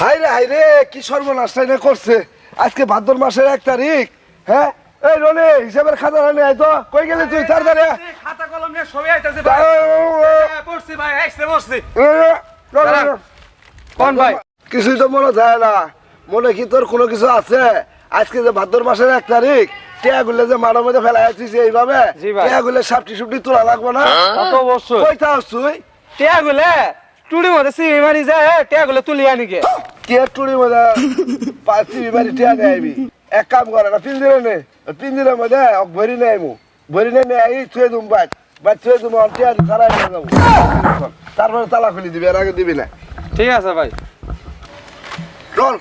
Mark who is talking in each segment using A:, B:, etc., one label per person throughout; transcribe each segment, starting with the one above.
A: High রে high রে কি সর্বনাশ না করছে? আজকে ভাদ্র মাসের এক তারিখ হ্যাঁ? এই রনে হিসাবের খাতা রানে আয় তো। কই গেলি তুই? তাড়াতাড়ি।
B: খাতা কলম নিয়ে সবাই আইতাছে ভাই। হ্যাঁ, পড়ছি ভাই পড়ছি
A: রন।
B: কোন ভাই?
A: কিছুই তো মনে যায় না। মনে কি তোর কোনো কিছু আছে? আজকে যে ভাদ্র মাসের এক তারিখ টিয়াগুলো যে মাঠের মধ্যে ফেলা যাচ্ছিস এইভাবে। টিয়াগুলো সাপটি সুপটি তোলা লাগবো না?
B: কত অবশ্যই।
A: কই থাকস তুই?
B: টিয়া গুলে টুড়ি মধ্যে সিমি মারি যায় টিয়া গুলে তুলি আনি গে।
A: কে মধ্যে পাঁচটি টিয়া নেই আইবি। এক কাম করে না পিঞ্জিরে নে পিঞ্জিরের মধ্যে অক ভরি নেই মু ভরি নেই নেই থুয়ে দুম বাদ। বাদ থুয়ে দুম টিয়া নিয়ে যাব। তারপরে তালা খুলি দিবি আগে দিবি না।
B: ঠিক আছে ভাই।
A: চল।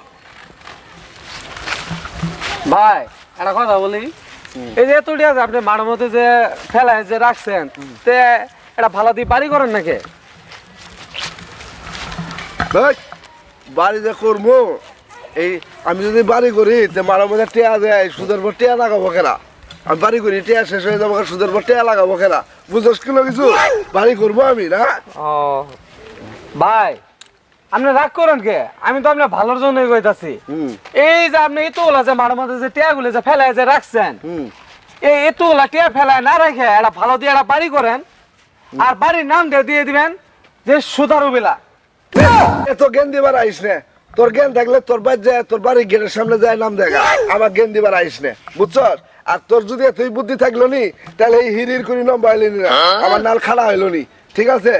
B: ভাই একটা কথা বলি। এই যে এত যে আপনি মাঠের মধ্যে যে ফেলায় যে রাখছেন তে এটা ভালো দিয়ে বাড়ি করেন নাকি?
A: বাড়ি যে করব এই আমি যদি বাড়ি করি তো মারা মধ্যে টেয়া দেয় সুদের পর টেয়া লাগাবো কেনা আমি বাড়ি করি টেয়া শেষ হয়ে যাব সুদের পর টেয়া লাগাবো কেনা বুঝোস কিলো কিছু? বাড়ি করব আমি না?
B: ও ভাই আপনি রাগ করেন কে? আমি তো আপনার ভালোর জন্যই কইতাছি। এই যে আপনি এতগুলা যে মাঠের মধ্যে যে টিয়া গুলো যে ফেলায় যে রাখছেন
A: এই
B: এই এতগুলা টিয়া ফেলায় না রেখে একটা ভালো দিয়ে একটা বাড়ি করেন আর বাড়ির নাম দিয়ে দিয়ে দিবেন যে সুদারু বিলা
A: এত জ্ঞান দিবার আইস নে। তোর জ্ঞান থাকলে তোর বাড়ি যায় তোর বাড়ির গেটের সামনে যায় নাম দেখা। আমার জ্ঞান দিবার আইস নে বুঝছস? আর তোর যদি এতই বুদ্ধি থাকল নি তাহলে এই হিরির করি নম্বর আইলি না আমার নাল খাড়া হইল নি। ঠিক আছে?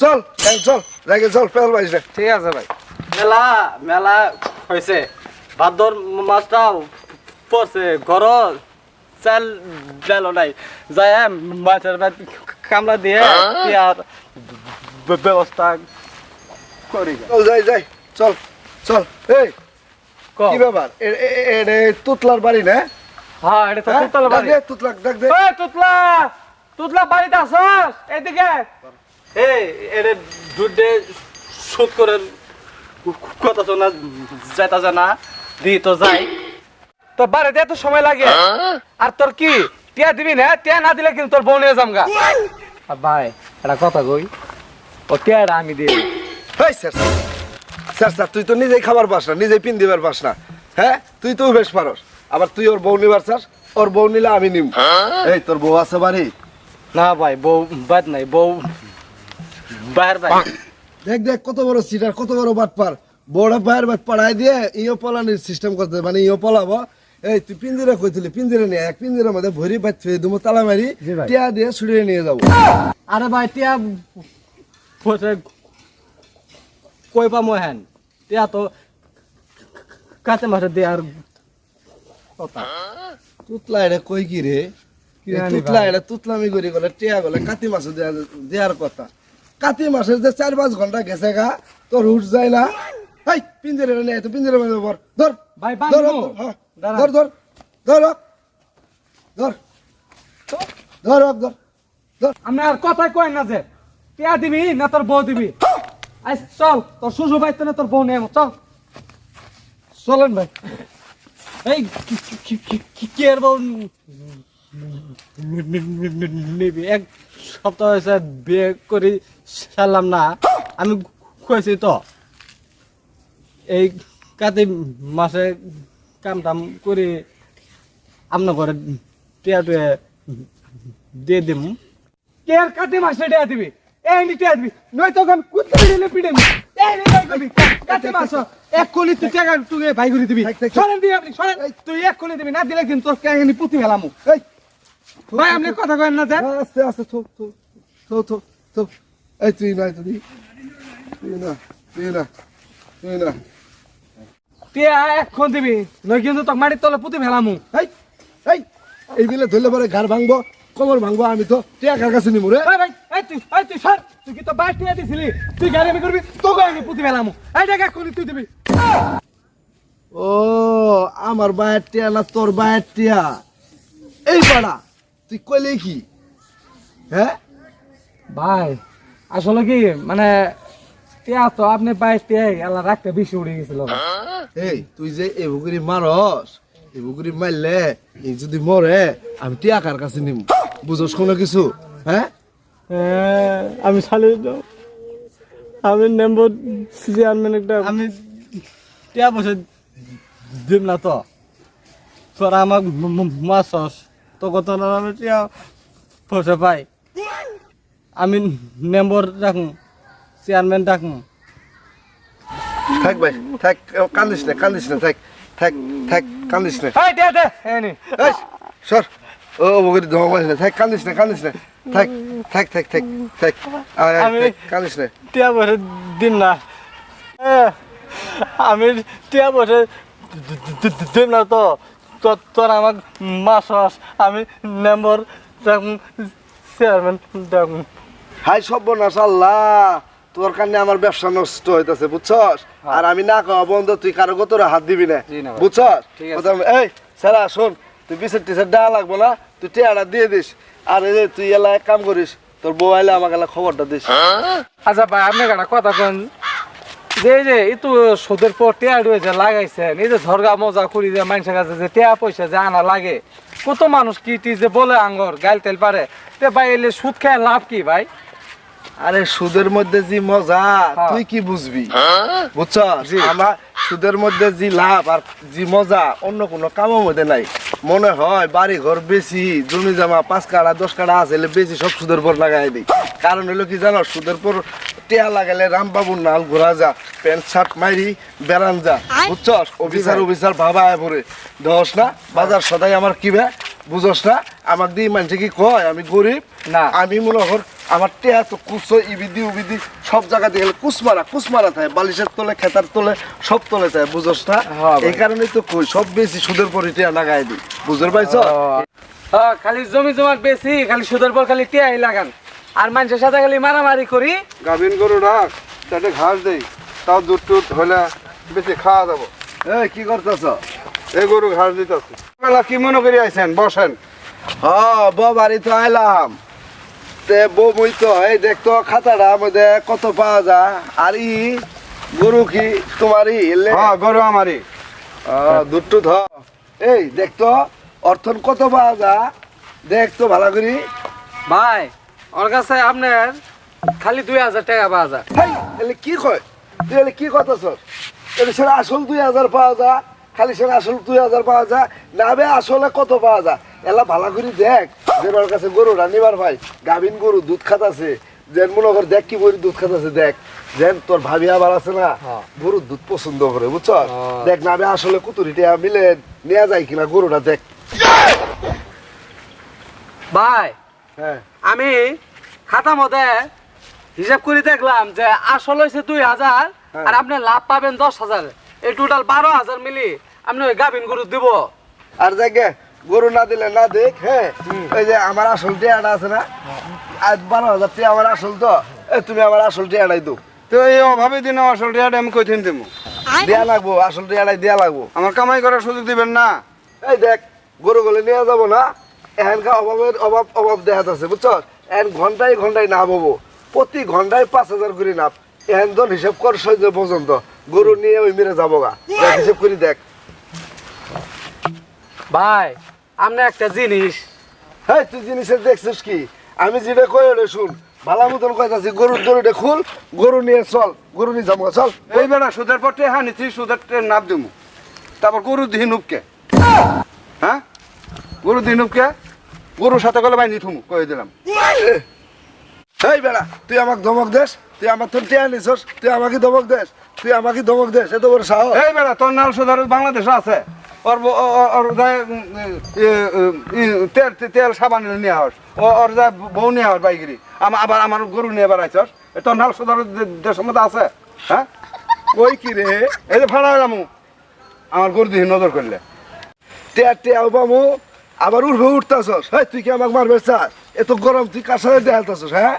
A: চল চল জায়গায় চল পেল বাইস নে।
B: ঠিক আছে ভাই।
C: মেলা মেলা হয়েছে ভাদ্র মাছটাও পড়ছে ঘর চাল ডালো নাই। যায় মাছের ভাত কামলা দিয়ে ইয়ার ব- ব্যবস্থা।
A: চল যাই যাই চল চল। এই
B: কও।
A: কি ব্যাপার? এ- এ- এ- এটা তুতলার বাড়ি না?
B: হ্যাঁ এটা তো
A: হ্যাঁ?
B: বাড়ি।
A: দে, তুতলা ডাক দে।
B: এই তুতলা! তুতলা বাড়িতে আসস? এদিকে।
C: এই এটা দুধ দিয়ে শোধ করে কথা শোনা যেটা জানা দি তো যাই।
B: তো বাড়িতে এত সময় লাগে? আর তোর কি? টিয়া দিবি না? টিয়া না দিলে কিন্তু তোর বউ নিয়ে যামগা। ভাই একটা কথা কই। ও টিয়াটা আমি দিই।
A: হেই স্যার স্যার। স্যার তুই তো নিজেই খাবার পাস না নিজেই পিন দিবার পাস না। হ্যাঁ? তুই তো বেশ পারস। আবার তুই ওর বউ নিবার চাস ওর বউ নিলে আমি নিম। এই তোর বউ আছে বাড়ি?
C: না ভাই বউ বাদ নাই বউ বাইর ভাই
A: দেখ দেখ কত বড় সিটার কত বড় বাটপার। বড় পায়ের বাট পাড়াই দিয়ে ইও পলানির সিস্টেম করতে মানে ইও পলাবো। এই তুই পিঞ্জিরা কইছিলি পিঞ্জিরা নিয়ে এক পিঞ্জিরার মধ্যে ভরি বাদ থুয়ে দুমো তালা মারি টিয়া দিয়ে ছুড়িয়ে নিয়ে যাব।
C: আরে ভাই টিয়া কই পামো হেন। টিয়া তো কাছে মাসে দেয়ার কথা।
A: তুতলা এটা কই কি রে? তুতলা। এটা তুতলামি করি গলে টিয়া গলে কাতি মাসে দেয়া- দেয়ার কথা। কাতি মাসের যে চার পাঁচ ঘণ্টা গেছে গা তোর উঠ যায় না। হাই পিঞ্জিরে নিয়ে তো পিঞ্জিরে মধ্যে বর ধর
B: ভাই,
A: ধর ধর, ধর ধর ধর ধর ধর ধর। ধর ধর
B: আমি আর কথাই কই না যে টিয়া দিবি না তোর বউ দিবি। আই চল তোর শ্বশুর বাড়িতে না তোর বউ আয়, চল। চলেন ভাই।
C: এই কি- এর বউ নিবি এক সপ্তাহ হয়েছে বিয়ে করি সারলাম না। আমি কইছি তো। এই কাতি মাসে কাম টাম করে আপনার ঘরে টিয়া টুয়ে দিয়ে দিম।
B: কে আর কাতি মাসে টিয়া দিবি? টিয়া দিবি নয় তো গান কুত্তে দিলে নয় দিবি কাতি মাস এক কোলি তুই টাকা তুই ভাই করে দিবি। সরেন দিবি আপনি সরেন। তুই এক কোলি দিবি। না দিলে কিন্তু তোর কাহিনী পুঁতি ফেলামু।
A: এই।
B: ভাই আপনি কথা কয়েন না যে
A: আস্তে আস্তে থো থো থো থো থো। এই তুই না তুই তুই না তুই না। তুই না
B: টিয়া এখন দিবি। নয় কিন্তু তোর মাটির তলে পুঁতি ফেলামু।
A: এই এই। এই বিলে ধরলে পরে ঘর ভাঙবো। কোমর ভাঙবো আমি তো টিয়াকার কাছে নিমু রে।
B: তুই তুই সর। তুই কি তো বাইশ টিয়া দিছিলি? তুই গাড়ি আমি করবি? তোকে আমি পুঁতি ফেলামু। এই টাকা তুই দিবি।
A: ও আমার বায়ের টিয়া না তোর বায়ের টিয়া? এই পাড়া তুই কইলে কি? হ্যাঁ?
B: ভাই আসলে কি মানে টিয়া তো আপনি বাইশ টিয়াই এলা রাখতে বেশি উড়ে গেছিল।
A: এই তুই যে এই বুকুরি মারস এই বুকুরি মারলে এই যদি মরে আমি টিয়াকার কাছে নিম? বুঝোস কোনো কিছু? হ্যাঁ?
C: হ্যাঁ, আমি শালি আমি নেব চেয়ারম্যান একটা। আমি টিয়া বসে দিম না তো। তোরা আমাক মাছ তো কত আমি টিয়া বসে পাই। আমি মেম্বার রাখুন চেয়ারম্যান রাখুন
A: থাক ভাই থাক কান্দিস না কান্দিস না থাক থাক থাক কান্দিস না।
B: এই দে দে এই নে।
A: এই সর। ও বগরি ধমা মারিস না। থাক কান্দিস না কান্দিস না। থাক থাক থাক থাক থাক। কান্দিস না।
C: টিয়া বসে দিন না। আমি টিয়া বসে দিম না তো। তোর আমার মাছ আমি মেম্বার চেয়ারম্যান
A: হাই সর্বনাশ আল্লাহ। তোর কারণে আমার ব্যবসা নষ্ট হইতাছে বুঝছস? আর আমি না খাওয়া বন্ধ তুই কারও কতরে হাত দিবি না। বুঝছস? এই সারা শোন তুই বিশের টিচার দেওয়া লাগবো না তুই টেয়ারা দিয়ে দিস। আর এই যে তুই এলা এক কাম করিস তোর বউ আইলে আমাকে এলা খবরটা দিস।
B: আচ্ছা ভাই আপনি একটা কথা কোন। যে এই যে এই তো সুদের পর টিয়া ডুয়ে যে লাগাইছেন এই যে ঝরগা মজা করি যে মানুষের কাছে যে টিয়া পয়সা যে আনা লাগে কত মানুষ কি টি যে বলে আঙ্গর গাইল তেল পারে। তে ভাই এলে সুদ খেয়ে লাভ কি ভাই?
A: আরে সুদের মধ্যে যে মজা
B: হ্যাঁ।
A: তুই কি বুঝবি? বুঝছস?
B: জি।
A: আমার সুদের মধ্যে যে লাভ আর যে মজা অন্য কোনো কামের মধ্যে নাই। মনে হয় বাড়ি ঘর বেশি জমি জামা পাঁচ কাড়া দশ কাড়া আছে বেশি সব সুদের পর লাগাই দিই। কারণ হলো কি জানো সুদের পর টেয়া লাগালে রামবাবুর নাল ঘোরা যা প্যান্ট শার্ট মাইরি বেড়ান যা। বুঝছস? অফিসার অফিসার ভাবা আয় পরে দশ না বাজার সদাই আমার কি বে? বুঝস না? আমার দিয়ে মানুষে কি কয় আমি গরিব।
B: না।
A: আমি মনে হর আমার টেয়া তো কুস ইবিদি উবিদি সব জায়গাতে গেলে কুসমারা কুসমারা থাকে। বালিশের তলে খেতার তলে সব তলে থাকে বুঝস না। এই কারণেই তো কই সব বেশি সুদের পরে টেয়া লাগাই দিই। বুঝতে পাইছ?
B: খালি জমি জমাট বেশি খালি সুদের পর খালি টিয়াই লাগান। আর মানুষের সাথে খালি মারামারি করি।
A: গাভিন গরু রাখ তাতে ঘাস দেই। তাও দুধ টুধ হলে বেশি খাওয়া যাব। এই কি করতেছ? এই গরু ঘাস দিতেছি। বেলা কি মনে করি আইছেন? বসেন। হ্যাঁ বউ বাড়ি তো আইলাম। তে বউ মই তো এই দেখতো খাতাটা মধ্যে কত পাওয়া যায়। আর ই গরু কি তোমারই? এলে
D: হ্যাঁ গরু আমারই।
A: দুধ টুধ হ। এই দেখতো অর্থন কত পাওয়া যায়? দেখতো ভালো করি।
B: ভাই ওর কাছে আপনার খালি দুই হাজার টাকা পাওয়া যায়।
A: কি কয়? তুই কি কথা স্যার এলে আসল দুই হাজার পাওয়া যায়। খালি সেটা আসল দুই হাজার পাওয়া যায় না বে আসলে কত পাওয়া যায়? এলা ভালো করে দেখ যে ওর কাছে গরু রানিবার ভাই গাভিন গরু দুধ খাতাছে যেন মনে কর দেখ কি বলি দুধ খাত আছে দেখ। যেন তোর ভাবি আবার আছে না
B: হ্যাঁ।
A: গরুর দুধ পছন্দ করে বুঝছ?
B: হ্যাঁ।
A: দেখ না বে আসলে কুতুরিটা মিলে নেওয়া যায় কিনা গরুটা দেখ।
B: ভাই
A: হ্যাঁ।
B: আমি খাতা মতে হিসাব করে দেখলাম যে আসল হয়েছে দুই হাজার আর আপনি লাভ পাবেন দশ হাজার। এই টোটাল বারো হাজার মিলি। আপনি ওই গাভিন গরু দিব।
A: আর দেখে গরু না দিলে না দেখ হ্যাঁ? ওই যে আমার আসল টিয়াটা আছে না? আজ বারো হাজার টিয়া আমার আসল তো। এ তুমি আমার আসল টিয়াটাই দো
D: তো এই অভাবে দিন আসল রেয়াটা আমি কইতেন দেবো
A: দেয়া লাগবো আসল টিয়াটাই দেয়া লাগবো।
D: আমার কামাই করার সুযোগ দিবেন না।
A: এই দেখ গরু গলে নিয়ে যাব না এখানকার অভাবের অভাব অভাব দেখাত আছে বুঝছ? এখন ঘন্টায় ঘন্টায় না পাবো প্রতি ঘন্টায় পাঁচ হাজার করে নাপ। এখন জন হিসাব কর সহ্য পর্যন্ত। গরু নিয়ে ওই মেরে যাব গা। দেখ, হিসাব করি দেখ।
B: ভাই আপনি একটা জিনিস।
A: হ্যাঁ তুই জিনিসের দেখছিস কি? আমি যেটা কই ওটা শুন ভালো মতন কইতাছি গরুর দড়িটা খুল গরু নিয়ে চল গরু নিয়ে যাব চল।
D: এই বেড়া সুদের পর টেহা নিচ্ছি সুদের টে নাপ দেবো তারপর গরু দিহি নুপকে। হ্যাঁ? গরু দিহি নুপকে গরুর সাথে গেলে বাইনি থুমু কয়ে দিলাম।
A: এই বেড়া তুই আমাকে ধমক দেস তুই আমার তোর টেয়া নিছস তুই আমাকে ধমক দেস তুই আমাকে ধমক দেস এত বড় সাহস।
D: এই বেড়া তোর নাল সুদার বাংলাদেশে আছে। ওর ওর যায় তেল তেল সাবান নিয়ে হস ওর যায় বউ নিয়ে হস বাইগিরি আমার আবার আমার গরু নিয়ে বেড়াইছস তোর নাল সুদার দেশের মধ্যে আছে? হ্যাঁ?
A: ওই কি রে?
D: এই যে ফাড়া যাব আমার গরু দিহি নজর করলে।
A: টেয়া টেয়া বামু আবার উঠবে উঠতাছস। হ্যাঁ তুই কি আমাকে মারবে চাস? এত গরম তুই কার সাথে দেখালতাছস হ্যাঁ?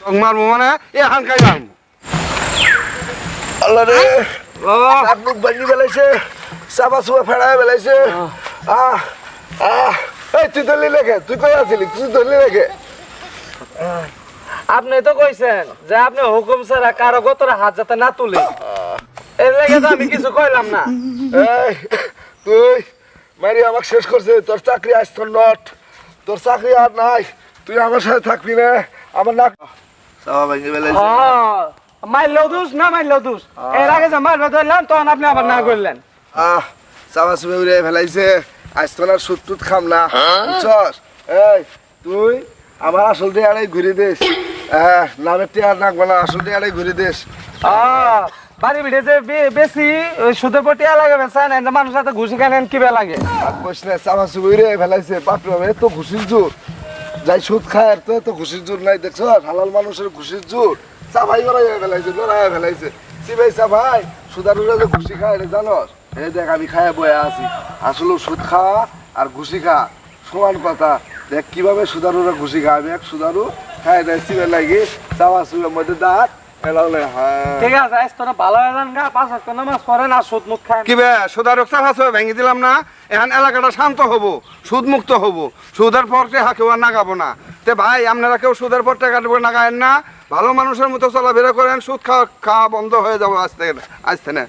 D: তোকে মারবো মানে এ হানকাই মারবো
A: আল্লাহ রে। নাক মুখ ভাঙি বেলাইছে চাপা চুপা ফেড়ায় বেলাইছে আহ আহ। এই তুই ধরলি লেখে তুই কই আছিলি তুই ধরলি লেখে
B: আপনি তো কইছেন যে আপনি হুকুম ছাড়া কারও গতরে হাত যাতে না তুলে। এর লেগে তো আমি কিছু কইলাম না।
A: এই তুই মারি আমাকে শেষ করছে তোর চাকরি আজ তোর নট। তোর চাকরি আর নাই। তুই আমার সাথে থাকবি না। আমার নাক চাপা ভাঙি বেলাইছে
B: হ্যাঁ, মারলেও দোষ না মারলেও দোষ এর আগে যে মারবে ধরলাম তখন আপনি আবার না করলেন।
A: আহ চামা চুমে উড়ে ফেলাইছে। আজ তো আর সুট টুট খাম না। বুঝছস? এই তুই আমার আসল টিয়ারে ঘুরে দিস। হ্যাঁ নামের টিয়ার নাকবো না আসল টিয়ারে ঘুরে দিস।
B: আহ, বাড়ি বিড়ে যে বে- বেশি সুদের পর টিয়া লাগাবে চায় না যে মানুষ হাতে ঘুষি খানেন কি লাগে?
A: কইস না চামা উড়ে ফেলাইছে। বাপরে বাপ, এত খুশির জোর। যাই সুদ খায় তো এত খুশির জোর নাই দেখছ হালাল মানুষের খুশির জোর। চাভাই করা ফেলাইছে লড়াই ফেলাইছে। সিবাই চাভাই সুদারুরা যে ঘুষি খায় জানস? এই দেখ আমি খায় বয়ে আছি। আসলে সুদ খাওয়া আর ঘুষি খাওয়া সমান কথা। দেখ কীভাবে সুদারুরা ঘুষি খায় আমি এক সুদারু খায় দেয় সিবে লাগি চাওয়া চুলের মধ্যে দাঁত হ্যাঁ।
B: ঠিক আছে আজ তোরা ভালো গা পাঁচ হাজার নামাজ পড়েন আর সুদ মুখ
D: কি বে ভেঙে দিলাম না। এখন এলাকাটা শান্ত হব সুদ মুক্ত হব। সুদের পর টাকা কেউ আর নাগাবো না। তে ভাই আপনারা কেউ সুদের পর টাকা নাগায়েন না। ভালো মানুষের মতো চলাফেরা করেন সুদ খাওয়া খাওয়া বন্ধ হয়ে যাব আজ থেকে আজ থেকে।